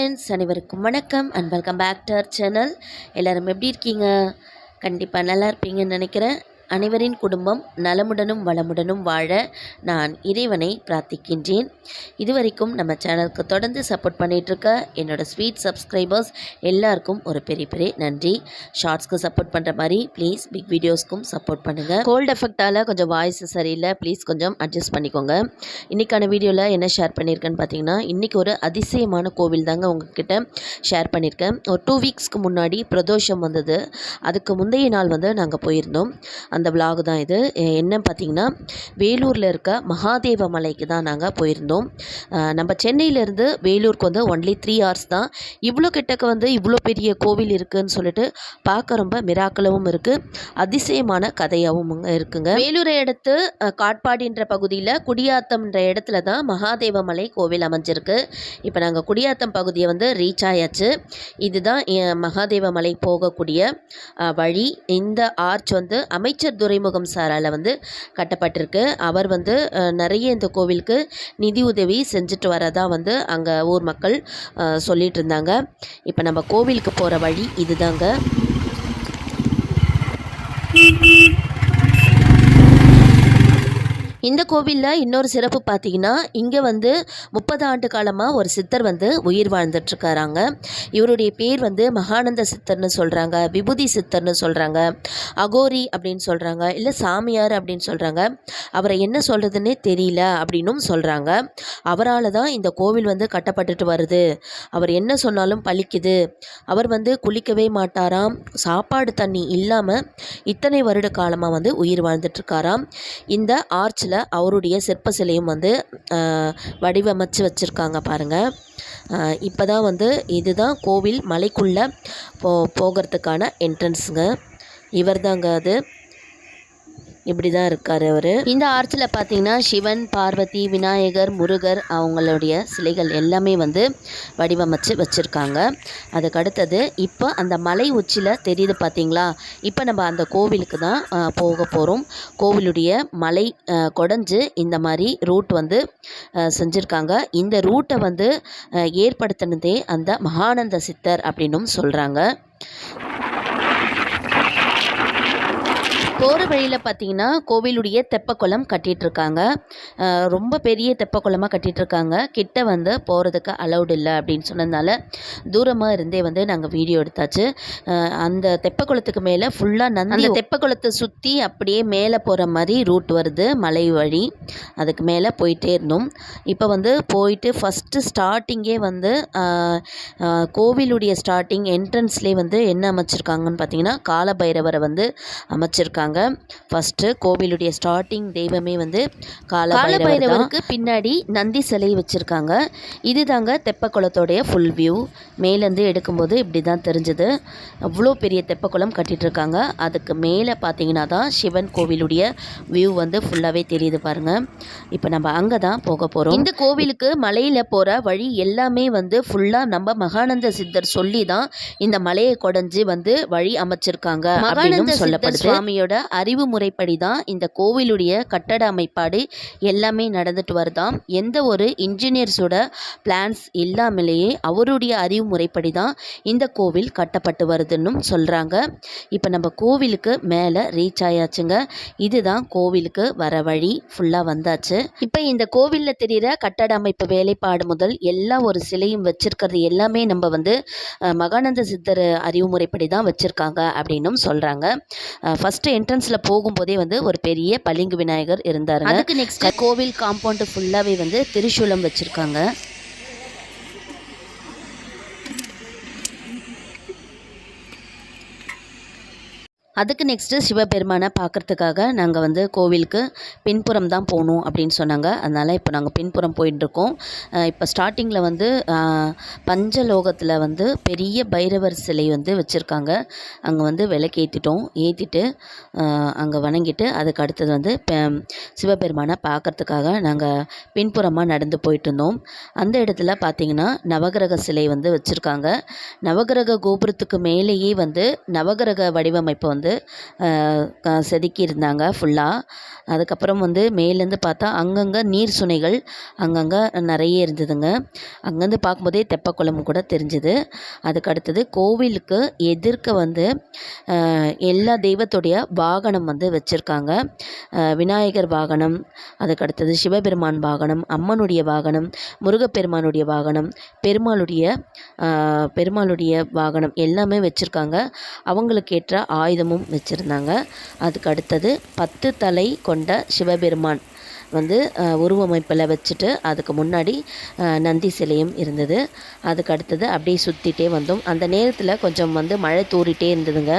Friends அனைவருக்கும் வணக்கம் and welcome back to our channel எல்லோரும் எப்படி இருக்கீங்க? கண்டிப்பாக நல்லா இருப்பீங்கன்னு நினைக்கிறேன். அனைவரின் குடும்பம் நலமுடனும் வளமுடனும் வாழ நான் இறைவனை பிரார்த்திக்கின்றேன். இதுவரைக்கும் நம்ம சேனலுக்கு தொடர்ந்து சப்போர்ட் பண்ணிகிட்ருக்க என்னோட ஸ்வீட் சப்ஸ்கிரைபர்ஸ் எல்லாருக்கும் ஒரு பெரிய பெரிய நன்றி. ஷார்ட்ஸ்க்கு சப்போர்ட் பண்ணுற மாதிரி ப்ளீஸ் பிக் வீடியோஸ்க்கும் சப்போர்ட் பண்ணுங்கள் கோல்டு எஃபெக்டால் கொஞ்சம் வாய்ஸ் சரியில்லை ப்ளீஸ் கொஞ்சம் அட்ஜஸ்ட் பண்ணிக்கோங்க. இன்றைக்கான வீடியோவில் என்ன ஷேர் பண்ணியிருக்கேன்னு பார்த்தீங்கன்னா இன்றைக்கி ஒரு அதிசயமான கோவில் தாங்க உங்ககிட்ட ஷேர் பண்ணியிருக்கேன் ஒரு டூ வீக்ஸ்க்கு முன்னாடி பிரதோஷம் வந்தது. அதுக்கு முந்தைய நாள் வந்து நாங்கள் போயிருந்தோம். அந்த vlog தான் இது. என்ன என்னன்னு பார்த்தீங்கன்னா வேலூரில் இருக்க மகாதேவ மலைக்கு தான் நாங்கள் போயிருந்தோம். நம்ம சென்னையிலேருந்து வேலூருக்கு வந்து ஒன்லி த்ரீ ஹவர்ஸ் தான். இவ்வளோ கிட்டக்க வந்து இவ்வளோ பெரிய கோவில் இருக்குன்னு சொல்லிட்டு பார்க்க ரொம்ப மிராக்கலவும் இருக்குது அதிசயமான கதையாகவும் இருக்குங்க. வேலூரை அடுத்து காட்பாடின்ற பகுதியில் குடியாத்தம்ன்ற இடத்துல தான் மகாதேவ மலை கோவில் அமைஞ்சிருக்கு. இப்போ நாங்கள் குடியாத்தம் பகுதியை வந்து ரீச் ஆயாச்சு. இதுதான் மகாதேவ மலை போகக்கூடிய வழி. இந்த ஆர்ச் வந்து அமைச்சர் துரைமுகம் சாரால் வந்து கட்டப்பட்டிருக்கு. அவர் வந்து நிறைய இந்த கோவிலுக்கு நிதி உதவி செஞ்சுட்டு வரதா வந்து அங்கே ஊர் மக்கள் சொல்லிகிட்டு சொல்லிட்டு இருந்தாங்க. இப்போ நம்ம கோவிலுக்கு போகிற வழி இதுதாங்க. இந்த கோவிலில் இன்னொரு சிறப்பு பார்த்தீங்கன்னா இங்கே வந்து முப்பது ஆண்டு காலமாக ஒரு சித்தர் வந்து உயிர் வாழ்ந்துட்டுருக்காராங்க இவருடைய பேர் வந்து மகானந்த சித்தர்னு சொல்கிறாங்க விபூதி சித்தர்னு சொல்கிறாங்க அகோரி அப்படின்னு சொல்கிறாங்க இல்லை சாமியார் அப்படின்னு சொல்கிறாங்க அவரை என்ன சொல்கிறதுனே தெரியல அப்படின்னும் சொல்கிறாங்க அவரால் தான் இந்த கோவில் வந்து கட்டப்பட்டுட்டு வருது. அவர் என்ன சொன்னாலும் பழிக்குது. அவர் வந்து குளிக்கவே மாட்டாராம் சாப்பாடு தண்ணி இல்லாமல் இத்தனை வருட காலமாக வந்து உயிர் வாழ்ந்துட்டுருக்காராம் இந்த ஆர்ச்சில் அவருடைய சிற்ப சிலையும் வந்து வடிவமைச்சு வச்சுருக்காங்க பாருங்கள் இப்போ தான் வந்து இதுதான் கோவில் மலைக்குள்ளே போ போகிறதுக்கான என்ட்ரன்ஸுங்க இவர் தாங்க அது. இப்படி தான் இருக்கார் அவர். இந்த ஆர்ச்சில் பார்த்தீங்கன்னா சிவன் பார்வதி விநாயகர் முருகர் அவங்களுடைய சிலைகள் எல்லாமே வந்து வடிவமைச்சு வச்சுருக்காங்க. அதுக்கு அடுத்தது இப்போ அந்த மலை உச்சியில் தெரியுது பார்த்தீங்களா இப்போ நம்ம அந்த கோவிலுக்கு தான் போக போகிறோம் கோவிலுடைய மலை குடஞ்சு இந்த மாதிரி ரூட் வந்து செஞ்சுருக்காங்க. இந்த ரூட்டை வந்து ஏற்படுத்தினதே அந்த மகானந்த சித்தர் அப்படின்னும் சொல்கிறாங்க போகிற வழியில் பார்த்தீங்கன்னா கோவிலுடைய தெப்பக்குளம் அஹ் ரொம்ப பெரிய தெப்பக்குளமாக கட்டிட்டு இருக்காங்க கிட்ட வந்து போகிறதுக்கு அலௌட் இல்லை அப்படின்னு சொன்னதுனால தூரமாக இருந்தே வந்து நாங்கள் வீடியோ எடுத்தாச்சு. அந்த தெப்பக்குளத்துக்கு மேலே ஃபுல்லாக நந்தி அந்த தெப்பக்குளத்தை சுற்றி அப்படியே மேலே போகிற மாதிரி ரூட் வருது மலை வழி. அதுக்கு மேலே போயிட்டே இருந்தோம். இப்போ வந்து போயிட்டு ஃபஸ்ட்டு ஸ்டார்டிங்கே வந்து கோவிலுடைய ஸ்டார்டிங் என்ட்ரன்ஸ்லேயே வந்து என்ன அமைச்சிருக்காங்கன்னு பார்த்தீங்கன்னா காலபைரவரை வந்து அமைச்சிருக்காங்க. ஃபஸ்ட்டு கோவிலுடைய ஸ்டார்டிங் தெய்வமே வந்து காலபைரவருக்கு பின்னாடி நந்தி சிலை வச்சுருக்காங்க. இதுதாங்க தெப்பக்குளத்தோடைய ஃபுல் வியூ மேலேருந்து எடுக்கும்போது இப்படி தான் தெரிஞ்சது. அவ்வளோ பெரிய தெப்பக்குளம் கட்டிட்டு இருக்காங்க அதுக்கு மேலே பார்த்தீங்கன்னா தான் சிவன் கோவிலுடைய வியூ வந்து ஃபுல்லாகவே தெரியுது பாருங்க. இப்போ நம்ம அங்கே தான் போக போகிறோம் இந்த கோவிலுக்கு மலையில் போகிற வழி எல்லாமே வந்து ஃபுல்லாக நம்ம மகானந்த சித்தர் சொல்லி தான் இந்த மலையை கொடைஞ்சு வந்து வழி அமைச்சிருக்காங்க மகானந்த சொல்லப்படுது. சுவாமியோட அறிவு முறைப்படி தான் இந்த கோவிலுடைய கட்டட அமைப்பாடு எல்லாமே நடந்துட்டு வருதாம். எந்த ஒரு இன்ஜினியர்ஸோட பிளான்ஸ் இல்லாமலேயே அவருடைய அறிவு முறைப்படி தான் இந்த கோவில் கட்டப்பட்டு வருதுன்னும் சொல்கிறாங்க இப்போ நம்ம கோவிலுக்கு மேலே ரீச் ஆயாச்சுங்க. இதுதான் கோவிலுக்கு வர வழி ஃபுல்லாக வந்தாச்சு. இப்போ இந்த கோவிலில் தெரிகிற கட்டட அமைப்பு வேலைப்பாடு முதல் எல்லா ஒரு சிலையும் வச்சுருக்கிறது எல்லாமே நம்ம வந்து மகானந்த சித்தர் அறிவுமுறைப்படி தான் வச்சுருக்காங்க அப்படின்னும் சொல்கிறாங்க ஃபஸ்ட்டு என்ட்ரன்ஸில் போகும்போதே வந்து ஒரு பெரிய பளிங்கு விநாயகர் இருந்தாருங்க. அதுக்கு நெக்ஸ்ட் கோவில் காம்பவுண்டு ஃபுல்லாகவே வந்து திரிசூலம் வச்சுருக்காங்க. அதுக்கு நெக்ஸ்ட்டு சிவபெருமானை பார்க்கறதுக்காக நாங்கள் வந்து கோவிலுக்கு பின்புறம் தான் போகணும் அப்படின்னு சொன்னாங்க. அதனால் இப்போ நாங்கள் பின்புறம் போயிட்டுருக்கோம். இப்போ ஸ்டார்டிங்கில் வந்து பஞ்சலோகத்தில் வந்து பெரிய பைரவர் சிலை வந்து வச்சுருக்காங்க. அங்கே வந்து விளக்கேற்றிட்டோம் ஏற்றிட்டு அங்கே வணங்கிட்டு அதுக்கு அடுத்தது வந்து பெ- சிவபெருமானை பார்க்கறதுக்காக நாங்கள் பின்புறமாக நடந்து போயிட்டு இருந்தோம் அந்த இடத்துல பார்த்தீங்கன்னா நவகிரக சிலை வந்து வச்சுருக்காங்க. நவகிரக கோபுரத்துக்கு மேலேயே வந்து நவகிரக வடிவமைப்பு வந்து வந்து செதுக்கியிருந்தாங்க ஃபுல்லாக அதுக்கப்புறம் வந்து மேலேருந்து பார்த்தா அங்கங்கே நீர் சுனைகள் அங்கங்கே நிறைய இருந்ததுங்க. அங்கேருந்து பார்க்கும்போதே தெப்பக்குளம் கூட தெரிஞ்சுது. அதுக்கு அடுத்தது கோவிலுக்கு எதிர்க்க வந்து எல்லா தெய்வத்துடைய வாகனம் வந்து வச்சுருக்காங்க. விநாயகர் வாகனம் அதுக்கு அடுத்தது சிவபெருமான் வாகனம் அம்மனுடைய வாகனம் முருகப்பெருமானுடைய வாகனம் பெருமாளுடைய பெருமாளுடைய வாகனம் எல்லாமே வச்சுருக்காங்க. அவங்களுக்கு ஏற்ற ஆயுதம் ஆயுதமும் வச்சுருந்தாங்க. அதுக்கு அடுத்தது பத்து தலை கொண்ட சிவபெருமான். வந்து உருவமைப்பில் வச்சுட்டு அதுக்கு முன்னாடி நந்தி சிலையும் இருந்தது. அதுக்கு அடுத்தது அப்படியே சுற்றிட்டே வந்தோம். அந்த நேரத்தில் கொஞ்சம் வந்து மழை தூறிட்டே இருந்ததுங்க.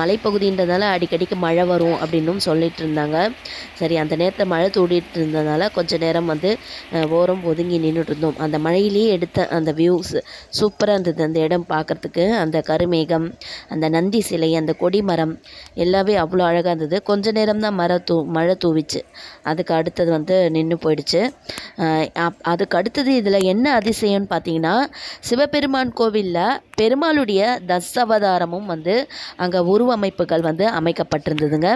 மலைப்பகுதின்றதால அடிக்கடிக்கு மழை வரும் அப்படின்னும் சொல்லிட்டு இருந்தாங்க. சரி அந்த நேரத்தில் மழை தூடிட்டு இருந்ததுனால கொஞ்சம் நேரம் வந்து ஓரம் ஒதுங்கி நின்றுட்டு இருந்தோம். அந்த மழையிலேயே எடுத்த அந்த வியூஸ் சூப்பராக இருந்தது அந்த இடம் பார்க்குறதுக்கு அந்த கருமேகம் அந்த நந்தி சிலை அந்த கொடி மரம் எல்லாமே அவ்வளோ அழகாக இருந்தது. கொஞ்ச நேரம் தான் மர தூ மழை தூவிச்சு. அதுக்கு அடுத்தது வந்து நின்று போயிடுச்சு. அதுக்கு அடுத்தது இதில் என்ன அதிசயம்னு பார்த்தீங்கன்னா சிவபெருமான் கோவிலில் பெருமாளுடைய தசவதாரமும் வந்து அங்கே உருவமைப்புகள் வந்து அமைக்கப்பட்டிருந்ததுங்க.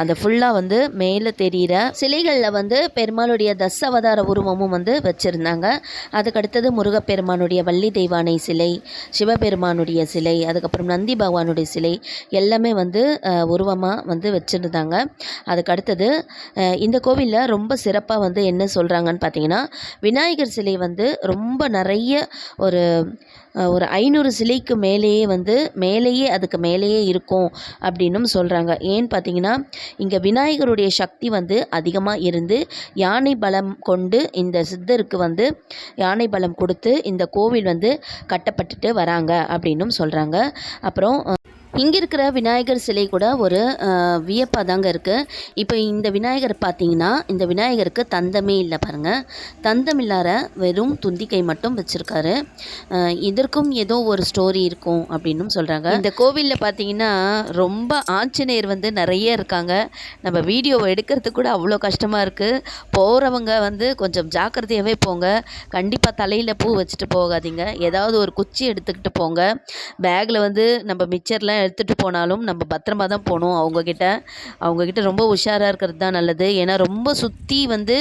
அந்த ஃபுல்லாக வந்து மேலே தெரிகிற சிலைகளில் வந்து பெருமாளுடைய தசவதார உருவமும் வந்து வச்சுருந்தாங்க. அதுக்கடுத்தது முருகப்பெருமானுடைய வள்ளி தெய்வானை சிலை சிவபெருமானுடைய சிலை அதுக்கப்புறம் நந்தி பகவானுடைய சிலை எல்லாமே வந்து உருவமாக வந்து வச்சுருந்தாங்க. அதுக்கடுத்தது இந்த கோவிலில் ரொம்ப ரொம்ப சிறப்பாக வந்து என்ன சொல்கிறாங்கன்னு பார்த்தீங்கன்னா விநாயகர் சிலை வந்து ரொம்ப நிறைய ஒரு ஒரு ஐநூறு சிலைக்கு மேலேயே வந்து மேலேயே அதுக்கு மேலேயே இருக்கும் அப்படின்னும் சொல்கிறாங்க ஏன்னு பார்த்தீங்கன்னா இங்கே விநாயகருடைய சக்தி வந்து அதிகமாக இருந்து யானை பலம் கொண்டு இந்த சித்தருக்கு வந்து யானை பலம் கொடுத்து இந்த கோவில் வந்து கட்டப்பட்டுட்டு வராங்க அப்படின்னும் சொல்கிறாங்க அப்புறம் இங்கே இருக்கிற விநாயகர் சிலை கூட ஒரு வியப்பாக தாங்க இருக்குது இப்போ இந்த விநாயகர் பார்த்தீங்கன்னா இந்த விநாயகருக்கு தந்தமே இல்லை பாருங்கள் தந்தம் இல்லாத வெறும் துந்திக்கை மட்டும் வச்சுருக்காரு. இதற்கும் ஏதோ ஒரு ஸ்டோரி இருக்கும் அப்படின்னும் சொல்கிறாங்க இந்த கோவிலில் பார்த்தீங்கன்னா ரொம்ப ஆஞ்சநேயர் வந்து நிறைய இருக்காங்க. நம்ம வீடியோவை எடுக்கிறதுக்கு கூட அவ்வளோ கஷ்டமாக இருக்குது போகிறவங்க வந்து கொஞ்சம் ஜாக்கிரதையாகவே போங்க. கண்டிப்பாக தலையில் பூ வச்சுட்டு போகாதீங்க. ஏதாவது ஒரு குச்சி எடுத்துக்கிட்டு போங்க. பேக்கில் வந்து நம்ம மிச்சர்லாம் எடுத்துகிட்டு போனாலும் நம்ம பத்திரமா தான் போகணும். அவங்கக்கிட்ட அவங்கக்கிட்ட ரொம்ப உஷாராக இருக்கிறது தான் நல்லது. ஏன்னா ரொம்ப சுற்றி வந்து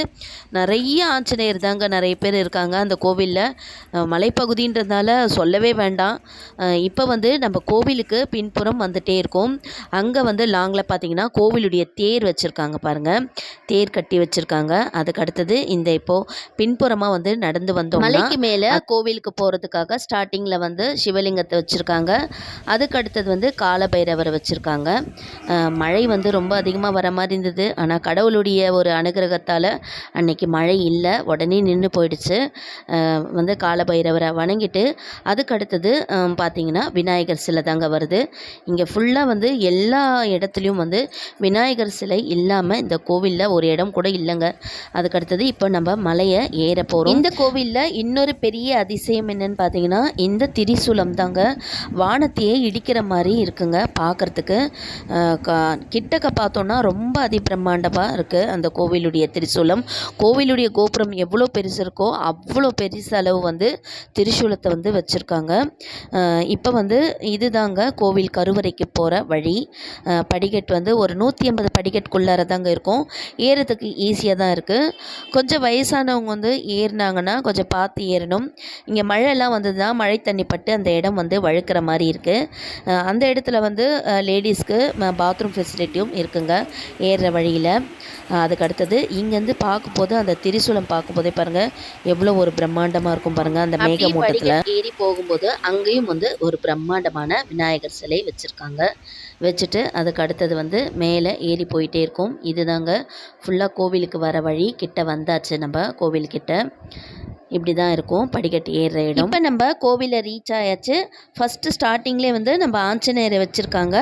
நிறைய ஆஞ்சநேயர் தாங்க நிறைய பேர் இருக்காங்க அந்த கோவிலில். மலைப்பகுதின்றதுனால சொல்லவே வேண்டாம். இப்போ வந்து நம்ம கோவிலுக்கு பின்புறம் வந்துகிட்டே இருக்கோம். அங்கே வந்து லாங்கில் பார்த்தீங்கன்னா கோவிலுடைய தேர் வச்சுருக்காங்க பாருங்கள் தேர் கட்டி வச்சுருக்காங்க. அதுக்கு அடுத்தது இந்த இப்போது பின்புறமாக வந்து நடந்து வந்தோம் மலைக்கு மேலே கோவிலுக்கு போகிறதுக்காக ஸ்டார்டிங்கில் வந்து சிவலிங்கத்தை வச்சுருக்காங்க. அதுக்கு அடுத்தது வந்து காலபைரவரை வச்சுருக்காங்க. மழை வந்து ரொம்ப அதிகமாக வர மாதிரி இருந்தது. ஆனால் கடவுளுடைய ஒரு அனுகிரகத்தால் அன்னைக்கு மழை இல்லை. உடனே நின்று போயிடுச்சு. வந்து காலபைரவரை வணங்கிட்டு அதுக்கு அடுத்தது பார்த்திங்கன்னா விநாயகர் சிலை தாங்க வருது. இங்கே ஃபுல்லாக வந்து எல்லா இடத்துலையும் வந்து விநாயகர் சிலை இல்லாமல் இந்த கோவிலில் ஒரு இடம் கூட இல்லைங்க. அதுக்கடுத்தது இப்போ நம்ம மலையை ஏற போகிறோம் இந்த கோவிலில் இன்னொரு பெரிய அதிசயம் என்னன்னு பார்த்தீங்கன்னா இந்த திரிசூலம் தாங்க. வானத்தையே இடிக்கிற மாதிரி இருக்குங்க பார்க்குறதுக்கு கிட்டக்க பார்த்தோன்னா ரொம்ப அதிபிரம்மாண்டமாக இருக்குது அந்த கோவிலுடைய திரிசூலம் கோவிலுடைய கோபுரம் எவ்வளோ பெருசு இருக்கோ அவ்வளோ பெருசு அளவு வந்து திரிசூலத்தை வந்து வச்சுருக்காங்க. இப்போ வந்து இதுதாங்க கோவில் கருவறைக்கு போகிற வழி. படிக்கட் வந்து ஒரு நூற்றி ஐம்பது படிக்கட்டுக்குள்ளார தாங்க இருக்கும். ஏறுறதுக்கு ஈஸியாக தான் இருக்குது கொஞ்சம் வயசானவங்க வந்து ஏறினாங்கன்னா கொஞ்சம் பார்த்து ஏறணும். இங்கே மழையெல்லாம் வந்ததுன்னா மழை தண்ணி பட்டு அந்த இடம் வந்து வழுக்கிற மாதிரி இருக்குது அந்த இடத்துல வந்து லேடிஸ்க்கு பாத்ரூம் ஃபெசிலிட்டியும் இருக்குங்க ஏறுற வழியில். அதுக்கு அடுத்தது இங்கேருந்து பார்க்கும்போது அந்த திரிசூலம் பார்க்கும்போதே பாருங்கள் எவ்வளோ ஒரு பிரம்மாண்டமாக இருக்கும் பாருங்கள் அந்த மேகமூட்டத்தில் ஏறி போகும்போது அங்கேயும் வந்து ஒரு பிரம்மாண்டமான விநாயகர் சிலை வச்சுருக்காங்க. வச்சுட்டு அதுக்கு அடுத்தது வந்து மேலே ஏறி போயிட்டே இருக்கும். இதுதாங்க ஃபுல்லாக கோவிலுக்கு வர வழி. கிட்ட வந்தாச்சு நம்ம கோவில்கிட்ட. இப்படி தான் இருக்கும். படிக்கட்டு ஏறுற இடம். இப்போ நம்ம கோவிலை ரீச் ஆயாச்சு. ஃபஸ்ட்டு ஸ்டார்டிங்லேயே வந்து நம்ம ஆஞ்சநேயரை வச்சுருக்காங்க.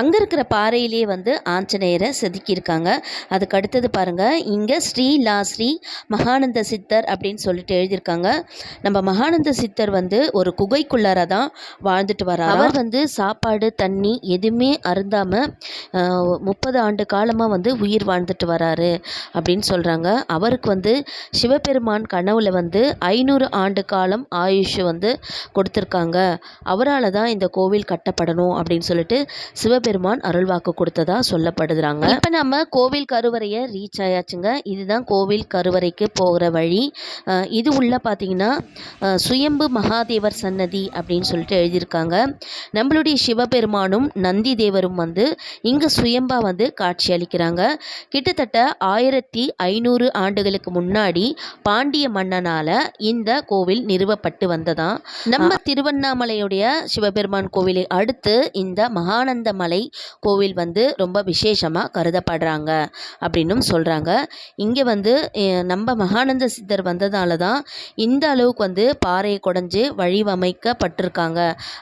அங்கே இருக்கிற பாறையிலே வந்து ஆஞ்சநேயரை செதுக்கியிருக்காங்க. அதுக்கு அடுத்தது பாருங்கள் இங்கே ஸ்ரீ லா ஸ்ரீ மகானந்த சித்தர் அப்படின்னு சொல்லிட்டு எழுதியிருக்காங்க. நம்ம மகானந்த சித்தர் வந்து ஒரு குகைக்குள்ளார தான் வாழ்ந்துட்டு வரார். அவர் வந்து சாப்பாடு தண்ணி எதுவுமே அருந்தாமல் முப்பது ஆண்டு காலமாக வந்து உயிர் வாழ்ந்துட்டு வராரு அப்படின்னு சொல்கிறாங்க அவருக்கு வந்து சிவபெருமான் கனவுல வந்து ஐநூறு ஆண்டு காலம் ஆயுஷ் வந்து கொடுத்துருக்காங்க. அவரால் தான் இந்த கோவில் கட்டப்படணும் அப்படின்னு சொல்லிட்டு சிவபெருமான் அருள்வாக்கு கொடுத்ததா சொல்லப்படுதுறாங்க இப்போ நம்ம கோவில் கருவறையை ரீச் ஆயாச்சுங்க. இதுதான் கோவில் கருவறைக்கு போகிற வழி. இது உள்ளே பார்த்தீங்கன்னா சுயம்பு மகாதேவர் சன்னதி அப்படின்னு சொல்லிட்டு எழுதியிருக்காங்க. நம்மளுடைய சிவபெருமானும் நந்தி தேவரும் வந்து இங்கே சுயம்பா வந்து காட்சி அளிக்கிறாங்க. கிட்டத்தட்ட ஆயிரத்தி ஐநூறு ஆண்டுகளுக்கு முன்னாடி பாண்டிய மன்னனால் இந்த கோவில் நிறுவப்பட்டு வந்ததாம் நம்ம திருவண்ணாமலையுடைய சிவபெருமான் கோவிலை அடுத்து இந்த மகானந்த மலை கோவில் வந்து ரொம்ப விசேஷமாக கருதப்படுறாங்க அப்படின்னும் சொல்கிறாங்க இங்கே வந்து நம்ம மகானந்த சித்தர் வந்ததால தான் இந்த அளவுக்கு வந்து பாறையை குடஞ்சு வடிவமைக்கப்பட்டிருக்காங்க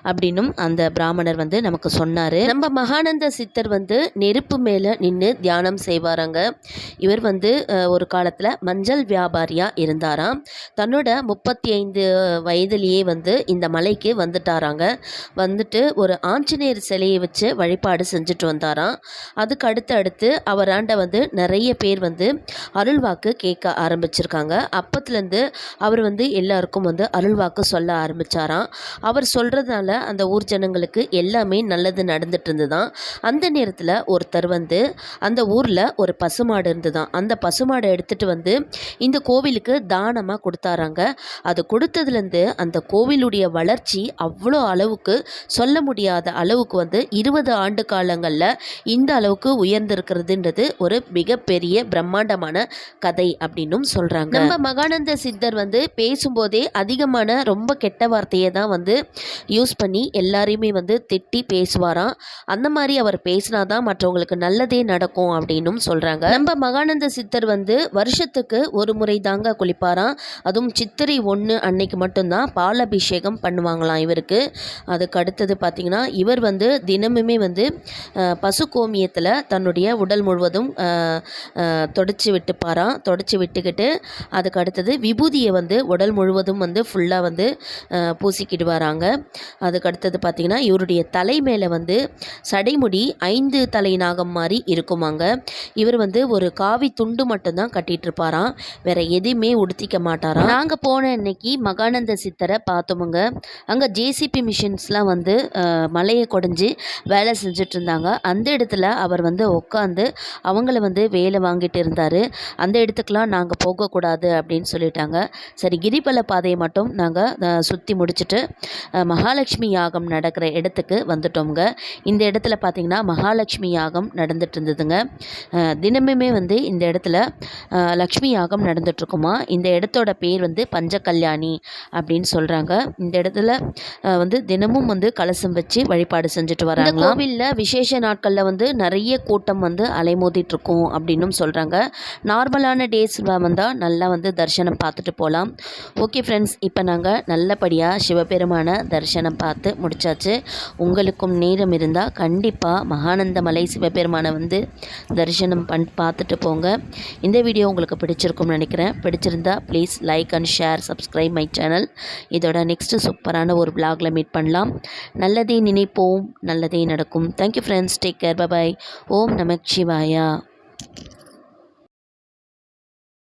அப்படின்னும் அந்த பிராமணர் வந்து நமக்கு சொன்னார். நம்ம மகானந்த சித்தர் வந்து நெருப்பு மேலே நின்று தியானம் செய்வாராங்க. இவர் வந்து ஒரு காலத்தில் மஞ்சள் வியாபாரியாக இருந்தாராம். தன்னோட முப்பத்தி ஐந்து வயதிலேயே வந்து இந்த மலைக்கு வந்துட்டாராங்க. வந்துட்டு ஒரு ஆஞ்சநேயர் சிலையை வச்சு வழிபாடு செஞ்சுட்டு வந்தாராம். அதுக்கு அடுத்து அடுத்து அவராண்ட வந்து நிறைய பேர் வந்து அருள்வாக்கு கேட்க ஆரம்பிச்சிருக்காங்க. அப்பத்துலேருந்து அவர் வந்து எல்லாருக்கும் வந்து அருள்வாக்கு சொல்ல ஆரம்பிச்சாராம். அவர் சொல்கிறதுனால அந்த ஊர் ஜனங்களுக்கு எல்லாமே நல்லது நடந்துட்டு இருந்துதான். அந்த நேரத்தில் ஒருத்தர் வந்து அந்த ஊரில் ஒரு பசுமாடு இருந்துதான். அந்த பசுமாடை எடுத்துகிட்டு வந்து இந்த கோவிலுக்கு தானமாக கொடுத்தாராங்க அது கொடுத்ததுலேருந்து அந்த கோவிலுடைய வளர்ச்சி அவ்வளோ அளவுக்கு சொல்ல முடியாத அளவுக்கு வந்து இருபது ஆண்டு காலங்களில் இந்த அளவுக்கு உயர்ந்திருக்கிறதுன்றது ஒரு மிகப்பெரிய பிரம்மாண்டமான கதை அப்படின்னும் சொல்கிறாங்க நம்ம மகானந்த சித்தர் வந்து பேசும்போதே அதிகமான ரொம்ப கெட்ட வார்த்தையை தான் வந்து யூஸ் பண்ணி எல்லாரையுமே வந்து திட்டி பேசுவாராம். அந்த மாதிரி அவர் பேசினாதான் மற்றவங்களுக்கு நல்லதே நடக்கும் அப்படின்னும் சொல்கிறாங்க நம்ம மகானந்த சித்தர் வந்து வருஷத்துக்கு ஒரு முறை தாங்க குளிப்பாராம். அதுவும் சித்திரை ஒன்று அன்னைக்கு மட்டும்தான் பாலாபிஷேகம் பண்ணுவாங்களாம் இவருக்கு. அதுக்கு அடுத்தது பார்த்திங்கன்னா இவர் வந்து தினமுமே வந்து பசு கோமியத்தில் தன்னுடைய உடல் முழுவதும் தொடச்சி விட்டுப்பாராம். தொடச்சி விட்டுக்கிட்டு அதுக்கு அடுத்தது விபூதியை வந்து உடல் முழுவதும் வந்து ஃபுல்லாக வந்து பூசிக்கிடுவாராங்க. அதுக்கு அடுத்தது பார்த்திங்கன்னா இவருடைய தலை மேலே வந்து சடைமுடி ஐந்து தலை நாகம் மாதிரி இருக்குமாங்க. இவர் வந்து ஒரு காவி துண்டு மட்டும்தான் கட்டிகிட்டு இருப்பாராம். வேற எதையுமே உடுத்திக்க மாட்டாராம். நாங்கள் போன அன்னைக்கு மகானந்த சித்தரை பார்த்தோமுங்க. அங்கே ஜேசிபி மிஷின்ஸ்லாம் வந்து மலையை குடஞ்சி வேலை செஞ்சுட்டு இருந்தாங்க அந்த இடத்துல அவர் வந்து உட்காந்து அவங்கள வந்து வேலை வாங்கிட்டு இருந்தார். அந்த இடத்துக்குலாம் நாங்கள் போகக்கூடாது அப்படின்னு சொல்லிட்டாங்க. சரி கிரிபல பாதையை மட்டும் நாங்கள் சுற்றி முடிச்சுட்டு மகாலட்சுமி யாகம் நடக்கிற இடத்துக்கு வந்துட்டோங்க இந்த இடத்துல பார்த்திங்கன்னா மகாலட்சுமி யாகம் நடந்துட்டு இருந்ததுங்க தினமுமே வந்து இந்த இடத்துல லக்ஷ்மி யாகம் நடந்துட்டுருக்குமா இந்த இடத்தோட பேர் வந்து பஞ்சகல்யாணி அப்படின்னு சொல்கிறாங்க இந்த இடத்துல வந்து தினமும் வந்து கலசம் வச்சு வழிபாடு செஞ்சுட்டு வராங்க கோவிலில் விசேஷ நாட்களில் வந்து நிறைய கூட்டம் வந்து அலைமோதிட்டு இருக்கும் அப்படின்னும் சொல்கிறாங்க நார்மலான டேஸ் வந்தால் நல்லா வந்து தரிசனம் பார்த்துட்டு போகலாம் ஓகே ஃப்ரெண்ட்ஸ் இப்போ நாங்கள் நல்லபடியாக சிவபெருமான தரிசனம் பார்த்து முடிச்சாச்சு. உங்களுக்கும் நேரம் இருந்தால் கண்டிப்பாக மகானந்தமலை சிவபெருமானை வந்து தரிசனம் பண் பார்த்துட்டு போங்க. இந்த வீடியோ உங்களுக்கு பிடிச்சிருக்கும்னு நினைக்கிறேன். பிடிச்சிருந்தா please like and share subscribe my channel இதோட நெக்ஸ்ட்டு சூப்பரான ஒரு பிளாகில் மீட் பண்ணலாம். நல்லதே நினைப்போம் நல்லதே நடக்கும். Thank you friends take care bye bye ஓம் நமக் சிவாயா